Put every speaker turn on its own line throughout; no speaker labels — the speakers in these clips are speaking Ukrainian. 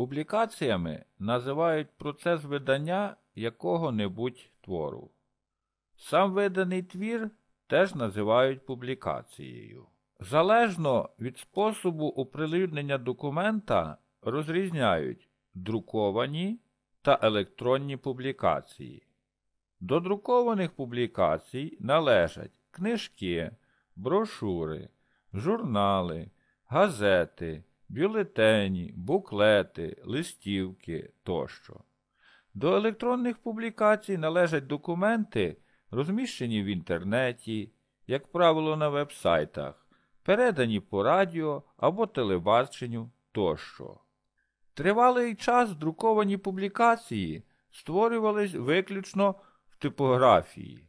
Публікаціями називають процес видання якого-небудь твору. Сам виданий твір теж називають публікацією. Залежно від способу оприлюднення документа розрізняють друковані та електронні публікації. До друкованих публікацій належать книжки, брошури, журнали, газети, бюлетені, буклети, листівки тощо. До електронних публікацій належать документи, розміщені в інтернеті, як правило, на вебсайтах, передані по радіо або телебаченню тощо. Тривалий час друковані публікації створювались виключно в типографії,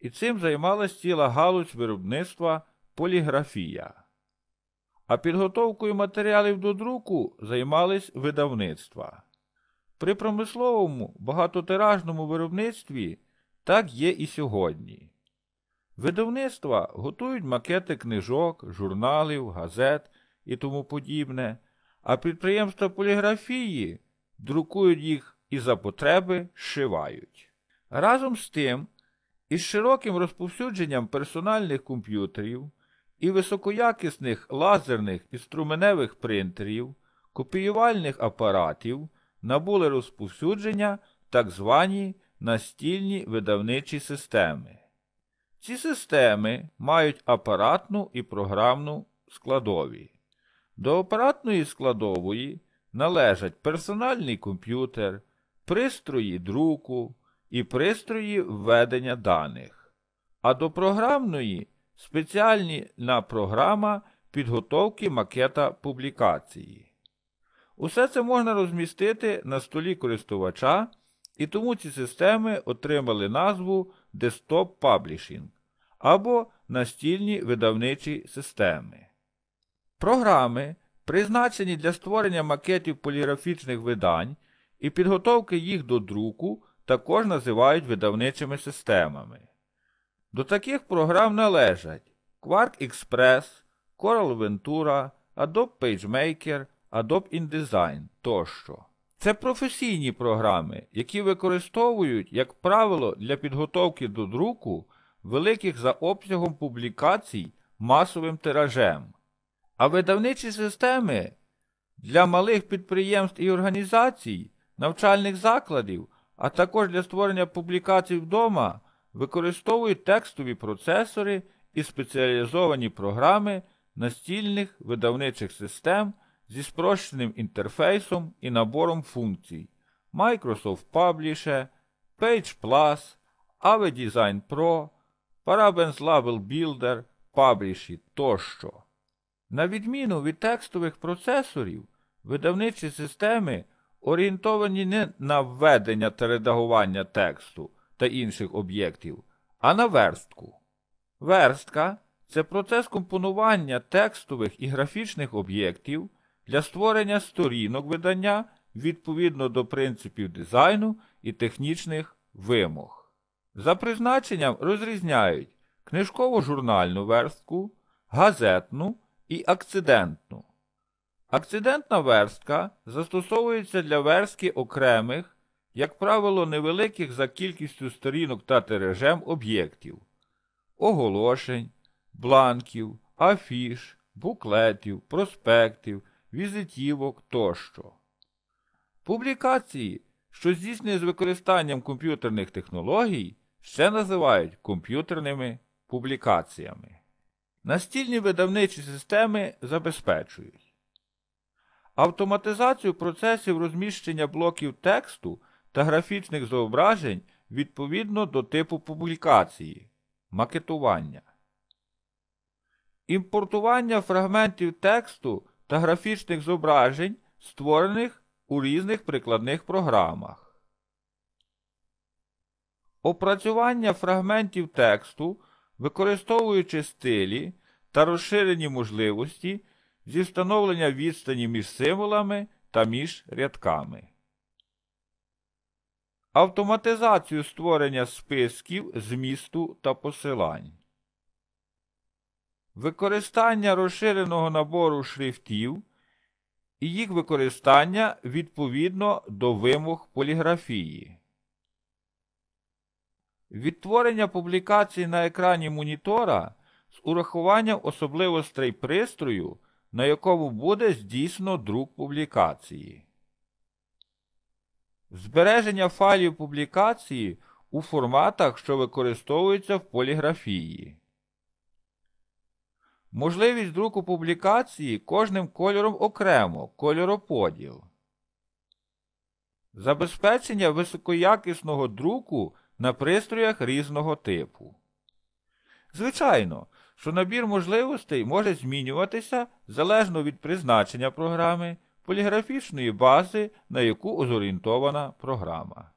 і цим займалась ціла галузь виробництва поліграфія. А підготовкою матеріалів до друку займались видавництва. При промисловому багатотиражному виробництві так є і сьогодні. Видавництва готують макети книжок, журналів, газет і тому подібне, а підприємства поліграфії друкують їх і за потреби шивають. Разом з тим, із широким розповсюдженням персональних комп'ютерів і високоякісних лазерних і струменевих принтерів, копіювальних апаратів набули розповсюдження так звані настільні видавничі системи. Ці системи мають апаратну і програмну складові. До апаратної складової належать персональний комп'ютер, пристрої друку і пристрої введення даних, а до програмної спеціальна програма підготовки макета публікації. Усе це можна розмістити на столі користувача, і тому ці системи отримали назву Desktop Publishing або настільні видавничі системи. Програми, призначені для створення макетів поліграфічних видань і підготовки їх до друку, також називають видавничими системами. До таких програм належать Quark Express, Coral Ventura, Adobe PageMaker, Adobe InDesign тощо. Це професійні програми, які використовують, як правило, для підготовки до друку великих за обсягом публікацій масовим тиражем. А видавничі системи для малих підприємств і організацій, навчальних закладів, а також для створення публікацій вдома використовують текстові процесори і спеціалізовані програми настільних видавничих систем зі спрощеним інтерфейсом і набором функцій Microsoft Publisher, Page Plus, AveDesign Pro, Parabens Label Builder, Publish тощо. На відміну від текстових процесорів, видавничі системи орієнтовані не на введення та редагування тексту та інших об'єктів, а на верстку. Верстка це процес компонування текстових і графічних об'єктів для створення сторінок видання відповідно до принципів дизайну і технічних вимог. За призначенням розрізняють книжково журнальну верстку, газетну і акцидентну. Акцидентна верстка застосовується для верстки окремих, як правило, невеликих за кількістю сторінок та тиражем об'єктів, оголошень, бланків, афіш, буклетів, проспектів, візитівок тощо. Публікації, що здійснює з використанням комп'ютерних технологій, ще називають комп'ютерними публікаціями. Настільні видавничі системи забезпечують автоматизацію процесів розміщення блоків тексту та графічних зображень відповідно до типу публікації, макетування, імпортування фрагментів тексту та графічних зображень, створених у різних прикладних програмах, опрацювання фрагментів тексту використовуючи стилі та розширені можливості зі встановлення відстані між символами та між рядками. Автоматизацію створення списків змісту та посилань. Використання розширеного набору шрифтів і їх використання відповідно до вимог поліграфії. Відтворення публікації на екрані монітора з урахуванням особливостей пристрою, на якому буде здійснено друк публікації. Збереження файлів публікації у форматах, що використовуються в поліграфії. Можливість друку публікації кожним кольором окремо кольороподіл. Забезпечення високоякісного друку на пристроях різного типу. Звичайно, що набір можливостей може змінюватися залежно від призначення програми, поліграфічної бази, на яку зорієнтована програма.